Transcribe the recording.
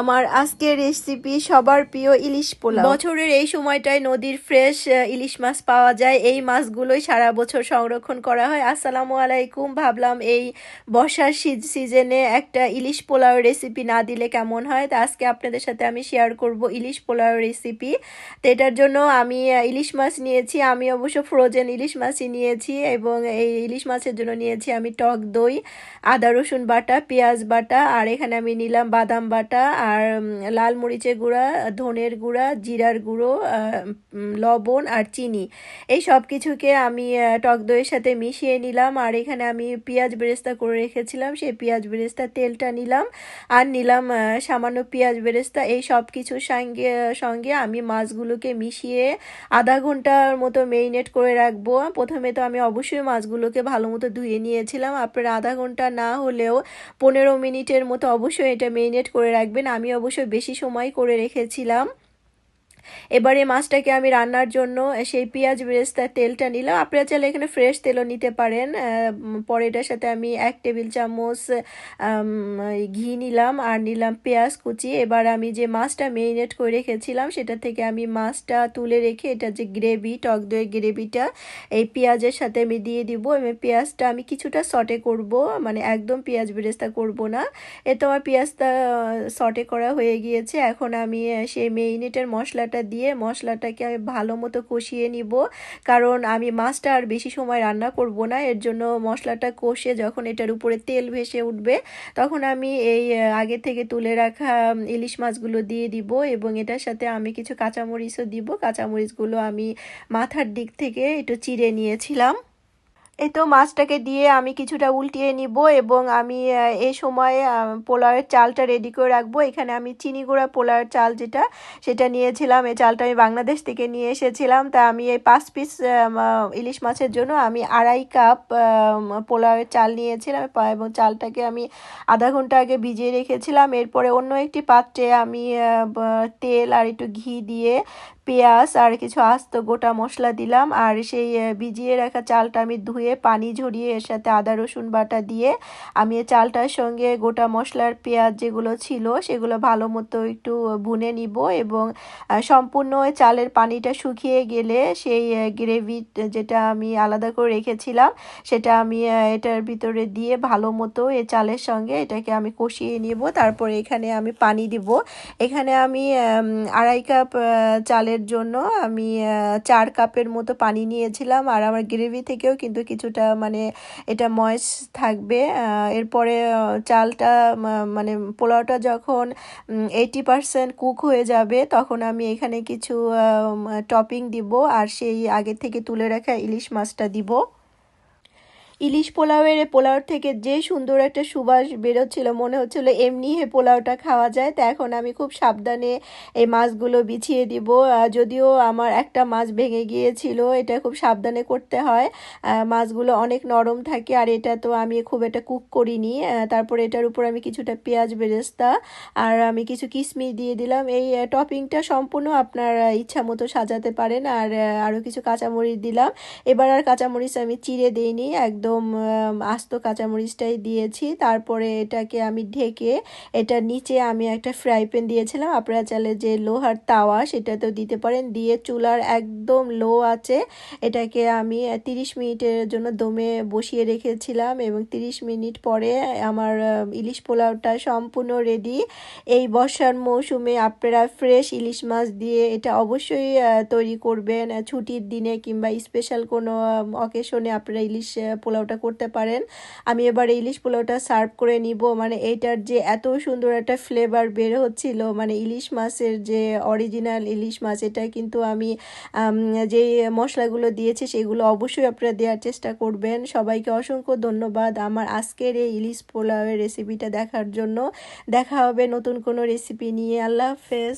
আমার আজকের রেসিপি সবার প্রিয় ইলিশ পোলাও। বছরের এই সময়টায় নদীর ফ্রেশ ইলিশ মাছ পাওয়া যায়। এই মাছগুলোই সারা বছর সংরক্ষণ করা হয়। আসসালামু আলাইকুম। ভাবলাম এই বর্ষার সিজনে একটা ইলিশ পোলাও রেসিপি না দিলে কেমন হয়? তা আজকে আপনাদের সাথে আমি শেয়ার করব ইলিশ পোলাও রেসিপি তো এটার জন্য আমি ইলিশ মাছ নিয়েছি। আমি অবশ্য ফ্রোজেন ইলিশ মাছই নিয়েছি এবং এই ইলিশ মাছের জন্য নিয়েছি আমি টক দই, আদা রসুন বাটা, পেঁয়াজ বাটা, আর এখানে আমি নিলাম বাদাম বাটা আর লাল মরিচের গুঁড়া, ধনের গুঁড়া, জিরার গুঁড়ো লবণ আর চিনি। এই সব কিছুকে আমি টক দইয়ের সাথে মিশিয়ে নিলাম। আর এখানে আমি পেঁয়াজ বেরেস্তা করে রেখেছিলাম। সেই পেঁয়াজ বেরেস্তা তেলটা নিলাম। আর নিলাম সামান্য পেঁয়াজ বেরেস্তা। এই সব কিছুর সঙ্গে সঙ্গে আমি মাছগুলোকে মিশিয়ে আধা ঘণ্টার মতো মেরিনেট করে রাখব। প্রথমে তো আমি অবশ্যই মাছগুলোকে ভালো মতো ধুয়ে নিয়েছিলাম। আপনারা আধা ঘণ্টা না হলেও পনেরো মিনিটের মতো অবশ্যই এটা মেরিনেট করে রাখবেন। আমি অবশ্যই বেশি সময় করে রেখেছিলাম। এবারে মাছটাকে আমি রান্নার জন্য সেই পেঁয়াজ বেরেস্তার তেলটা নিলাম। আপনারা চাইলে এখানে ফ্রেশ তেলও নিতে পারেন। পরে এটার সাথে আমি এক টেবিল চামচ ঘি নিলাম আর নিলাম পেঁয়াজ কুচি। এবার আমি যে মাছটা মেরিনেট করে রেখেছিলাম, সেটা থেকে আমি মাছটা তুলে রেখে এটা যে গ্রেভি টক দইয়ের গ্রেভিটা এই পেঁয়াজের সাথে আমি দিয়ে দিব। এবং পেঁয়াজটা আমি কিছুটা সটে করব মানে একদম পেঁয়াজ বেরেস্তা করব না। এ তো আমার পেঁয়াজটা সটে করা হয়ে গিয়েছে। এখন আমি সেই মেরিনেটের মশলাটা দিয়ে মশলাটাকে আমি ভালো মতো কষিয়ে নিব। কারণ আমি মাছটা আর বেশি সময় রান্না করব না, এর জন্য মশলাটা কষে যখন এটার উপরে তেল ভেসে উঠবে, তখন আমি এই আগে থেকে তুলে রাখা ইলিশ মাছগুলো দিয়ে দিব এবং এটার সাথে আমি কিছু কাঁচামরিচও দিব। কাঁচামরিচগুলো আমি মাথার দিক থেকে একটু চিড়ে নিয়েছিলাম। এই তো মাছটাকে দিয়ে আমি কিছুটা উল্টিয়ে নিব এবং আমি এই সময়ে পোলাওয়ের চালটা রেডি করে রাখব। এখানে আমি চিনি গুঁড়া পোলাওয়ের চাল যেটা, সেটা নিয়েছিলাম। এই চালটা আমি বাংলাদেশ থেকে নিয়ে এসেছিলাম। তা আমি এই পাঁচ পিস ইলিশ মাছের জন্য আমি আড়াই কাপ পোলাওয়ের চাল নিয়েছিলাম এবং চালটাকে আমি আধা ঘণ্টা আগে ভিজিয়ে রেখেছিলাম। এরপরে অন্য একটি পাত্রে আমি তেল আর একটু ঘি দিয়ে পেঁয়াজ আর কিছু আস্ত গোটা মশলা দিলাম। আর সেই ভিজিয়ে রাখা চালটা আমি ধুয়ে পানি ঝরিয়ে এর সাথে আদা, রসুন বাটা দিয়ে আমি চালটার সঙ্গে গোটা মশলার পেঁয়াজ যেগুলো ছিল সেগুলো ভালো মতো একটু ভুনে নিব এবং সম্পূর্ণ চালের পানিটা শুকিয়ে গেলে সেই গ্রেভি যেটা আমি আলাদা করে রেখেছিলাম সেটা আমি এটার ভিতরে দিয়ে ভালো মতো এই চালের সঙ্গে এটাকে আমি কষিয়ে নিব। তারপরে এখানে আমি পানি দিব। এখানে আমি আড়াই কাপ চালের জন্য আমি চার কাপের মতো পানি নিয়েছিলাম। আর আমার গ্রেভি থেকেও কিন্তু কিছুটা মানে এটা ময়েস থাকবে। এরপরে চালটা মানে পোলাওটা যখন এইটি পারসেন্ট কুক হয়ে যাবে, তখন আমি এখানে কিছু টপিং দিব, আর সেই আগে থেকে তুলে রাখা ইলিশ মাছটা দিব। ইলিশ পোলাওয়ের পোলাওর থেকে যে সুন্দর একটা সুবাস বেরোচ্ছিল, মনে হচ্ছিল এমনি হে পোলাওটা খাওয়া যায়। তা এখন আমি খুব সাবধানে এই মাছগুলো বিছিয়ে দিব। যদিও আমার একটা মাছ ভেঙে গিয়েছিল, এটা খুব সাবধানে করতে হয়। মাছগুলো অনেক নরম থাকে আর এটা তো আমি খুব একটা কুক করিনি। তারপর এটার উপর আমি কিছুটা পেঁয়াজ বেরেস্তা আর আমি কিছু কিশমিশ দিয়ে দিলাম। এই টপিংটা সম্পূর্ণ আপনার ইচ্ছা মতো সাজাতে পারেন। আর আরও কিছু কাঁচামরিচ দিলাম। এবার আর কাঁচামরিচ আমি চিড়ে দিইনি, একদম আম, আস্ত কাঁচামরিচটাই দিয়েছি। তারপরে এটাকে আমি ঢেকে এটার নিচে আমি একটা ফ্রাই প্যান দিয়েছিলাম। আপনারা চাইলে যে লোহার তাওয়া সেটাতেও দিতে পারেন। দিয়ে চুলার একদম লো আছে। এটাকে আমি তিরিশ মিনিটের জন্য দমে বসিয়ে রেখেছিলাম এবং তিরিশ মিনিট পরে আমার ইলিশ পোলাওটা সম্পূর্ণ রেডি এই বর্ষার মৌসুমে আপনারা ফ্রেশ ইলিশ মাছ দিয়ে এটা অবশ্যই তৈরি করবেন। ছুটির দিনে কিংবা স্পেশাল কোনো অকেশনে আপনারা ইলিশ আহ, পোলাওটা করতে পারেন। আমি এবার ইলিশ পোলাওটা সার্ভ করে নিব। মানে এইটার যে এত সুন্দর একটা ফ্লেভার বের হচ্ছিল মানে ইলিশ মাছের যে অরিজিনাল ইলিশ মাছ, এটা কিন্তু আমি যে মশলাগুলো দিয়েছি সেগুলো অবশ্যই আপনারা দেওয়ার চেষ্টা করবেন। সবাইকে অসংখ্য ধন্যবাদ আমার আজকের এই ইলিশ পোলাওয়ের রেসিপিটা দেখার জন্য। দেখা হবে নতুন কোনো রেসিপি নিয়ে। আল্লাহ হাফেজ।